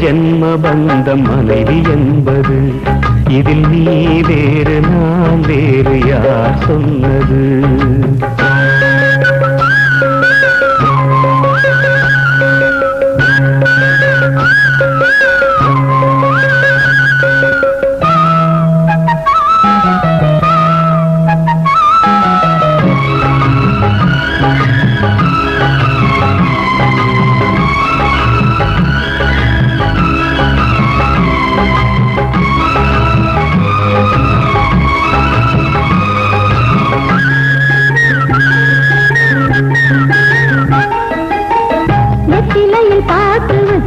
ஜென்ம பந்தம் மனைவி என்பது. இதில் நீ வேறு நான் வேறு யார் சொன்னது?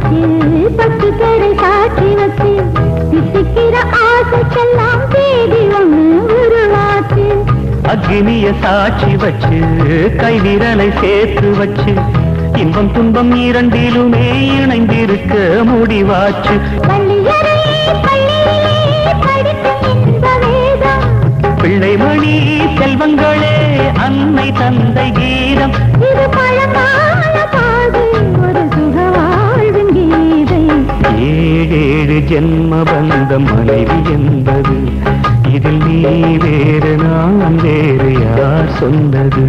வச்சு பத்து கடை சாட்சி வச்சு திட்டுக்கிற ஆசைக்கெல்லாம் தேதி ஒண்ணு உருவாச்சு. அக்னிய சாட்சி வச்சு கை விரலை சேர்த்து வச்சு இன்பம் துன்பம் இரண்டிலுமே இணைந்திருக்க முடிவாச்சு. பள்ளியறை பள்ளியிலே ஜென்ம வந்த மனைவி என்பது. இதில் நீ வேறு நான் வேறு யார் சொன்னது?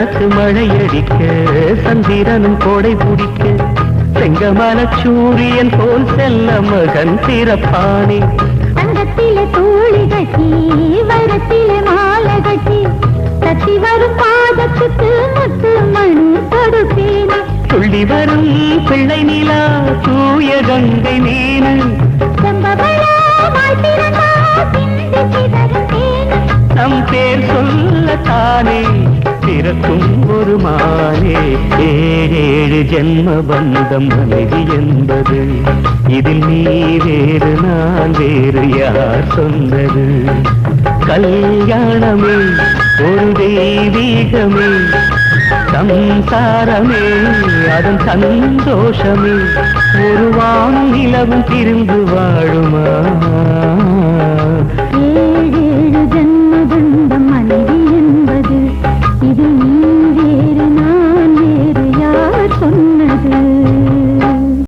சந்தனத்து மழையடிக்க சந்திரனும் கோடை பிடிக்க செங்கமல சூரியன் போல் செல்ல மகன் பிறப்பானே தங்கத்திலே தூளி கட்டி வரத்திலே மாலை கட்டி தட்டி வரும் பாதத்துக்கு முத்து மணி கொடுப்பேனே. துள்ளி வரும் பிள்ளை நிலா தூய கங்கை மீனு. நம் பேர் சொல்லத்தானே. பிறக்கும் ஒரு மானே ஏழேழு ஜென்ம பந்தம் மனைவி என்பது. இதில் நீ வேறு நான் வேறு யார் சொன்னது? கல்யாணமே ஒரு தெய்வீகமே சம்சாரமே அதன் சந்தோஷமே ஒரு வானும் நிலவும் திரிந்து வாழுமா?